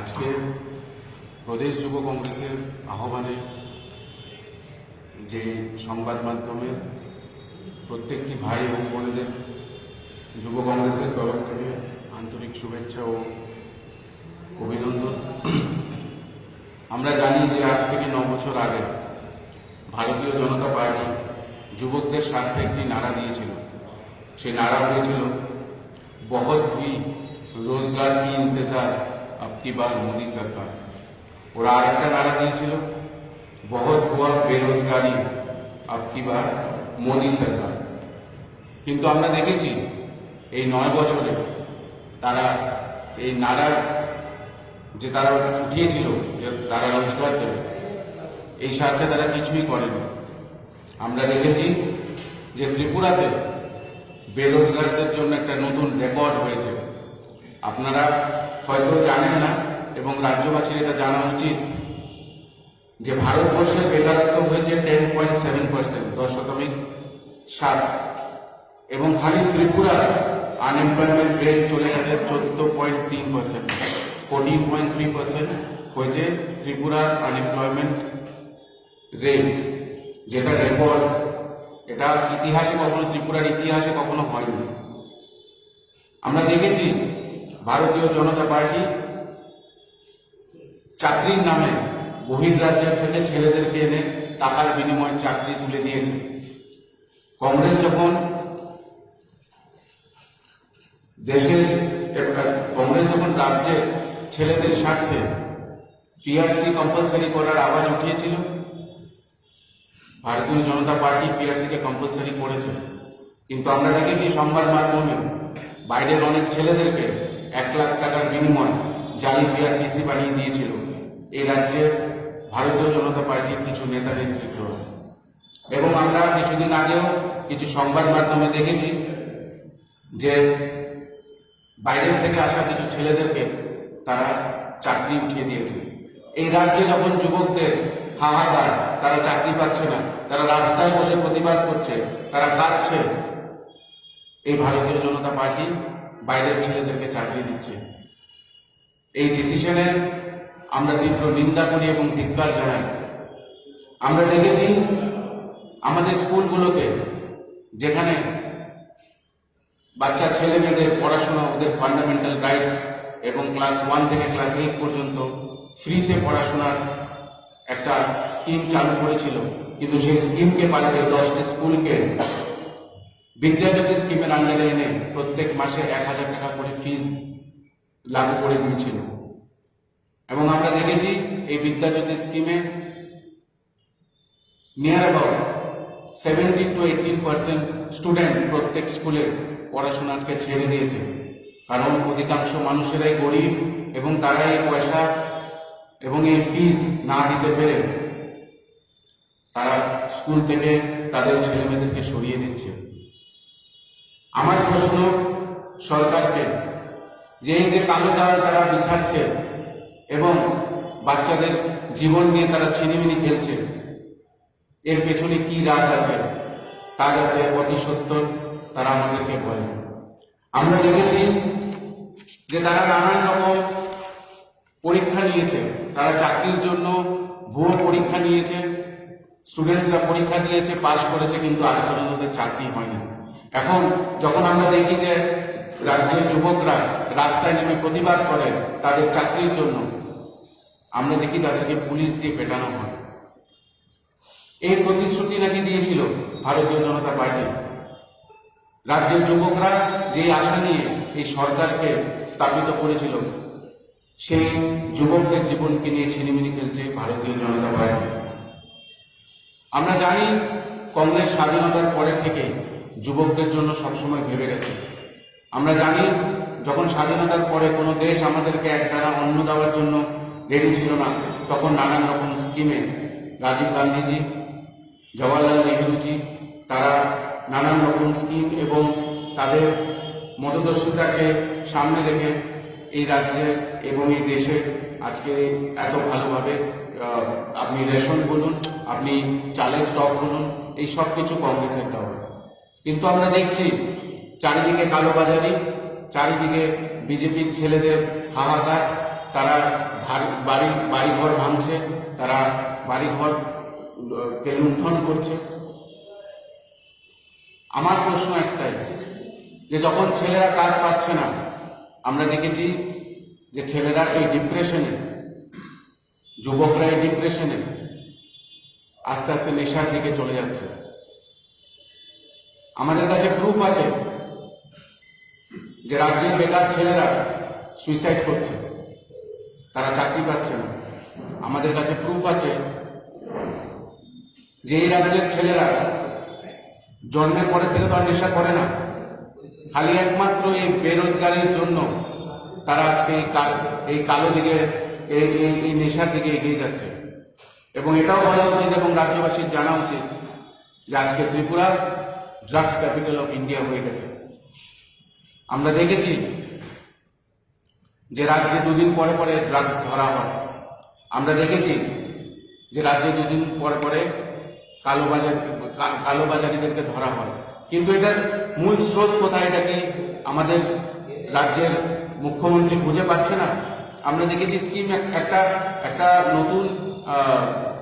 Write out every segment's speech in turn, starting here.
আজকে প্রদেশ যুব কংগ্রেসের আহ্বানে যে সংবাদ মাধ্যমে প্রত্যেকটি ভাই এবং বোনেদের যুব কংগ্রেসের তরফ থেকে আন্তরিক শুভেচ্ছা ও অভিনন্দন। আমরা জানি যে আজ থেকে ন বছর আগে ভারতীয় জনতা পার্টি যুবকদের স্বার্থে একটি নাড়া দিয়েছিল। সে নাড়া হয়েছিল বহৎ হুই রোজগার কি ইন্তজার বার মোদি সরকার। ওরা আর একটা নারা দিয়েছিল বহুত হুয়া বেরোজগারি আপকি বার মোদি সরকার। কিন্তু আমরা দেখেছি, এই নয় বছরে তারা এই নারার যে তারা উঠিয়েছিল, যে তারা রোজগার দেবে এই স্বার্থে তারা কিছুই করেনি। আমরা দেখেছি যে ত্রিপুরাতে বেরোজগারদের জন্য একটা নতুন রেকর্ড হয়েছে। আপনারা হয়তো জানেন না এবং রাজ্যবাসীর এটা জানা উচিত যে ভারতবর্ষে বেকারত্ব হয়েছে টেন পয়েন্ট সেভেন পার্সেন্ট দশ শতাংশ সাত। এবং খালি ত্রিপুরা আনএমপ্লয়মেন্ট রেট চলে গেছে চোদ্দ পয়েন্ট তিন percent fourteen point three percent হয়েছে ত্রিপুরার আনএমপ্লয়মেন্ট রেট যেটা রেকর্ড এটা ইতিহাসে কখনো ত্রিপুরার ইতিহাসে কখনো হয়নি। আমরা দেখেছি ভারতীয় জনতা পার্টি চাকরির নামে বহির রাজ্যের থেকে ছেলেদেরকে এনে টাকার বিনিময়ে চাকরি তুলে দিয়েছে। কংগ্রেস যখন দেশের, কংগ্রেস যখন রাজ্যের ছেলেদের স্বার্থে পিআরসি কম্পালসারি করার আওয়াজ উঠিয়েছিল, ভারতীয় জনতা পার্টি পিআরসিকে কম্পালসারি করেছে। কিন্তু আমরা দেখেছি সংবাদ মাধ্যমে বাইরের অনেক ছেলেদেরকে এক লাখ টাকার বিনিময় জালি পিআরটিসি বানিয়ে দিয়েছিল। এই রাজ্যের ভারতীয় জনতা পার্টির কিছু নেতা নেতৃত্বরা এবং আমরা কিছুদিন আগেও কিছু সংবাদ মাধ্যমে দেখেছি যে বাইরের থেকে আসা কিছু ছেলেদেরকে তারা চাকরি উঠিয়ে দিয়েছে। এই রাজ্যে যখন যুবকদের হাহাকার, তারা চাকরি পাচ্ছে না, তারা রাস্তায় বসে প্রতিবাদ করছে, তারা কাঁদছে, এই ভারতীয় জনতা পার্টি বাইরের ছেলেদেরকে চাকরি দিচ্ছে। এই ডিসিশনের আমরা তীব্র নিন্দা করি এবং ধিক্কার জানাই। আমরা দেখেছি আমাদের স্কুলগুলোকে যেখানে বাচ্চা, ছেলে মেয়েদের পড়াশোনা, ওদের ফান্ডামেন্টাল রাইটস এবং ক্লাস ওয়ান থেকে ক্লাস এইট পর্যন্ত ফ্রিতে পড়াশোনার একটা স্কিম চালু করেছিল। কিন্তু সেই স্কিমকে পাল্টে দশটি স্কুলকে বিদ্যাজ্যোতি স্কিমের আন্ডারে এনে প্রত্যেক মাসে এক হাজার টাকা করে ফিজ লাগু করে দিয়েছিল। এবং আমরা দেখেছি এই বিদ্যাজ্যোতি স্কিমে near about seventeen to eighteen percent student প্রত্যেক স্কুলে পড়াশোনা আজকে ছেড়ে দিয়েছে। কারণ অধিকাংশ মানুষেরাই গরিব এবং তারা এই পয়সা এবং এই ফিজ না দিতে পেরে তারা স্কুল থেকে তাদের ছেলে মেয়েদেরকে সরিয়ে দিচ্ছে। আমার প্রশ্ন সরকারকে, যে এই যে কালো জাল তারা বিছাচ্ছে এবং বাচ্চাদের জীবন নিয়ে তারা ছিনিমিনি খেলছে, এর পেছনে কি রাজ আছে তা যাতে অতি সত্তর তারা আমাদেরকে বলে। আমরা দেখেছি যে তারা নানান রকম পরীক্ষা নিয়েছে, তারা চাকরির জন্য ভুয়ো পরীক্ষা নিয়েছে স্টুডেন্টসরা পরীক্ষা দিয়েছে পাশ করেছে, কিন্তু আজ পর্যন্ত চাকরি হয়নি। এখন যখন আমরা দেখি যে রাজ্যের যুবকরা রাস্তায় নেমে প্রতিবাদ করে তাদের চাকরির জন্য, আমরা দেখি তাদেরকে পুলিশ দিয়ে পেটানো হয়। এই প্রতিশ্রুতি নাকি দিয়েছিল ভারতীয় জনতা পার্টি। রাজ্যের যুবকরা যে আশা নিয়ে এই সরকারকে স্থাপিত করেছিল, সেই যুবকদের জীবনকে নিয়ে ছিনিমিনি খেলছে ভারতীয় জনতা পার্টি। আমরা জানি কংগ্রেস স্বাধীনতার পরে থেকে যুবকদের জন্য সবসময় ভেবে গেছে। আমরা জানি, যখন স্বাধীনতার পরে কোনো দেশ আমাদেরকে এক একটানা অন্ন দেওয়ার জন্য রেডি ছিল না, তখন নানান রকম স্কিমে রাজীব গান্ধীজি, জওয়াহরলাল নেহরুজি, তারা নানান রকম স্কিম এবং তাদের মতদর্শিতাকে সামনে রেখে এই রাজ্যে এবং এই দেশে আজকে এত ভালোভাবে আপনি রেশন বলুন, আপনি চালের স্টক বলুন, এই সব কিছু কংগ্রেসের দেওয়া। কিন্তু আমরা দেখছি চারিদিকে কালোবাজারি, চারিদিকে বিজেপির ছেলেদের হাহাকার, তারা বাড়ি, বাড়িঘর ভাঙছে, তারা বাড়িঘর কে লুণ্ঠন করছে। আমার প্রশ্ন একটাই, যে যখন ছেলেরা কাজ পাচ্ছে না, আমরা দেখেছি যে ছেলেরা এই ডিপ্রেশনে, যুবকরা এই ডিপ্রেশনে আস্তে আস্তে নেশার দিকে চলে যাচ্ছে। আমাদের কাছে প্রুফ আছে যে রাজ্যের বেকার ছেলেরা সুইসাইড করছে। তারা চাকরি পাচ্ছে না। আমাদের কাছে প্রুফ আছে যে এই রাজ্যের ছেলেরা জন্মের পরে থেকে তো আর নেশা করে না। খালি একমাত্র এই বেরোজগারির জন্য তারা আজকে এই এই কালো দিকে এই নেশার দিকে এগিয়ে যাচ্ছে। এবং এটাও বলা উচিত এবং রাজ্যবাসীর জানা উচিত যে আজকে Tripura drugs capital of India হয়ে গেছে। আমরা দেখেছি যে রাজ্যে দুদিন পরে পরে ড্রাগস ধরা হয়। আমরা দেখেছি যে রাজ্যে দুদিন পরে পরে কালোবাজার কালোবাজারিদেরকে ধরা হয়। কিন্তু এটার মূল স্রোত কোথায়, এটা কি আমাদের রাজ্যের মুখ্যমন্ত্রী বুঝে পাচ্ছে না? আমরা দেখেছি স্কিম একটা একটা নতুন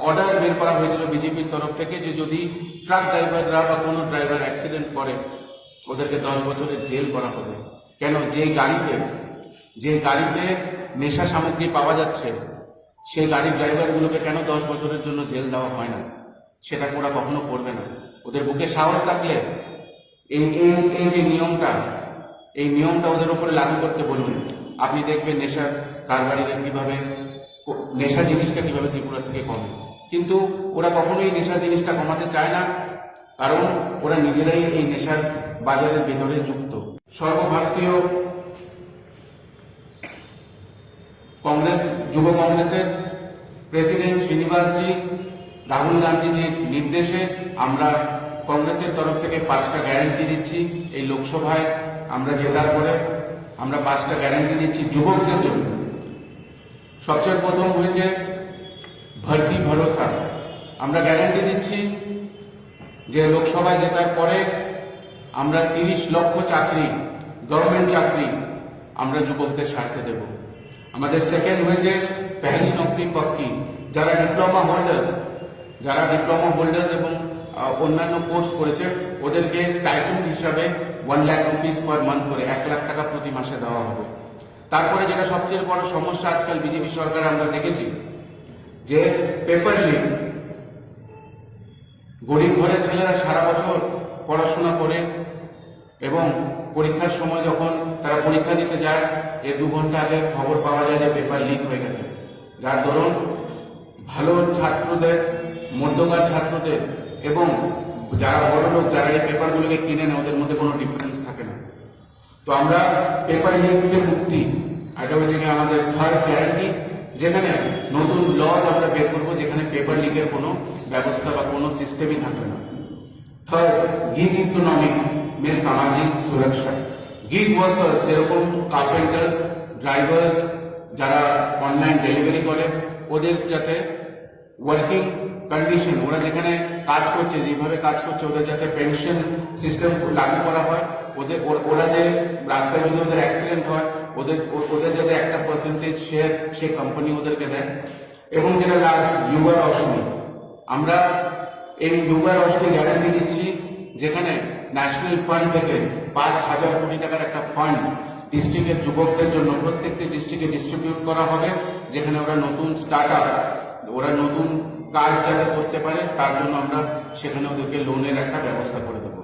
অর্ডার বের করা হয়েছিল বিজেপির তরফ থেকে যে যদি ট্রাক ড্রাইভাররা বা কোনো ড্রাইভার অ্যাক্সিডেন্ট করে, ওদেরকে দশ বছরের জেল করা হবে। কেন? যে গাড়িতে যে গাড়িতে নেশা সামগ্রী পাওয়া যাচ্ছে সেই গাড়ির ড্রাইভারগুলোকে কেন দশ বছরের জন্য জেল দেওয়া হয় না? সেটা ওরা কখনো করবে না। ওদের বুকে সাহস থাকলে এই এই এই যে নিয়মটা, এই নিয়মটা ওদের উপরে লাগু করতে বলুন। আপনি দেখবেন নেশার কারবারিরা কীভাবে নেশা জিনিসটা কীভাবে ত্রিপুরা থেকে কমে? কিন্তু ওরা কখনোই নেশা জিনিসটা কমাতে চায় না, কারণ ওরা নিজেরাই এই নেশার বাজারের ভেতরে যুক্ত। সর্বভারতীয় কংগ্রেস, যুব কংগ্রেসের প্রেসিডেন্ট শ্রীনিবাসজি, রাহুল গান্ধীজির নির্দেশে আমরা কংগ্রেসের তরফ থেকে পাঁচটা গ্যারান্টি দিচ্ছি এই লোকসভায়। আমরা জেতার পরে আমরা পাঁচটা গ্যারান্টি দিচ্ছি যুবকদের জন্য। সবচেয়ে প্রথম হয়েছে ভর্তি ভরসা। আমরা গ্যারান্টি দিচ্ছি যে লোকসভায় জেতার পরে আমরা তিরিশ লক্ষ চাকরি গভর্নমেন্ট চাকরি আমরা যুবকদের স্বার্থে দেব। আমাদের সেকেন্ড হয়েছে পেহলি নকরি পক্ষী। যারা ডিপ্লোমা হোল্ডার্স যারা ডিপ্লোমা হোল্ডার্স এবং অন্যান্য কোর্স করেছে, ওদেরকে স্টাইফেন্ড হিসাবে one lakh rupees per month করে এক লাখ টাকা প্রতি মাসে দেওয়া হবে। তারপরে যেটা সবচেয়ে বড় সমস্যা আজকাল বিজেপি সরকার আমরা দেখেছি, যে পেপার লিক গরিব ঘরের ছেলেরা সারা বছর পড়াশোনা করে এবং পরীক্ষার সময় যখন তারা পরীক্ষা দিতে যায় এর দু ঘণ্টা আগে খবর পাওয়া যায় যে পেপার লিক হয়ে গেছে। যার দরুন ভালো ছাত্রদের মধ্যকার ছাত্রদের এবং যারা বড় লোক যারা এই পেপারগুলোকে কিনে নেয়, ওদের মধ্যে কোনো ডিফারেন্স থাকে না। তো আমরা পেপার লিঙ্কসের মুক্তি। এটা হচ্ছে কি আমাদের থার্ড গ্যারান্টি যেখানে নতুন ল আমরা বের করব, যেখানে পেপার লিকের কোনো ব্যবস্থা বা কোনো সিস্টেমই থাকবে না। থার্ড গিগ ইকোনমিক মে সামাজিক সুরক্ষা। গিগ ওয়ার্কার্স যেরকম কার্পেন্টার্স ড্রাইভার্স যারা অনলাইন ডেলিভারি করে, ওদের যাতে ওয়ার্কিং কন্ডিশন ওরা যেখানে কাজ করছে, যেভাবে কাজ করছে, ওদের যাতে পেনশন সিস্টেম লাগু করা হয়, ওদের, ওরা যে রাস্তায় যদি ওদের অ্যাক্সিডেন্ট হয়, ওদের ওদের যাতে একটা পার্সেন্টেজ শেয়ার সে কোম্পানি ওদেরকে দেয়। এবং যেটা লাস্ট ইউআর রশনি আমরা এই ইউআর রশনি গ্যারান্টি দিচ্ছি, যেখানে ন্যাশনাল ফান্ড থেকে পাঁচ হাজার কোটি টাকার একটা ফান্ড ডিস্ট্রিক্টের যুবকদের জন্য প্রত্যেকটি ডিস্ট্রিক্টে ডিস্ট্রিবিউট করা হবে, যেখানে ওরা নতুন স্টার্ট ওরা নতুন কাজ যাতে করতে পারে তার জন্য আমরা সেখানে ওদেরকে লোনের একটা ব্যবস্থা করে দেবো।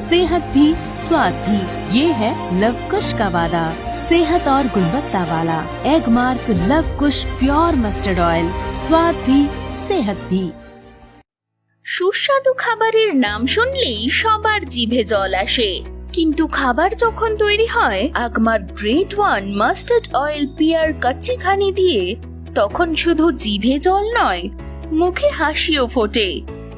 सेहत भी स्वाद भी ये है लव कुश का वादा सेहत और गुणवत्ता वाला Agmark Lav Kush pure mustard oil स्वाद भी सेहत भी সুস্বাদু খাবারের নাম শুনলেই সবার জিভে জল আসে কিন্তু খাবার যখন তৈরি হয় Agmark great one mustard oil pure kacchi খানি দিয়ে তখন শুধু জিভে জল নয় মুখে হাসিও ফোটে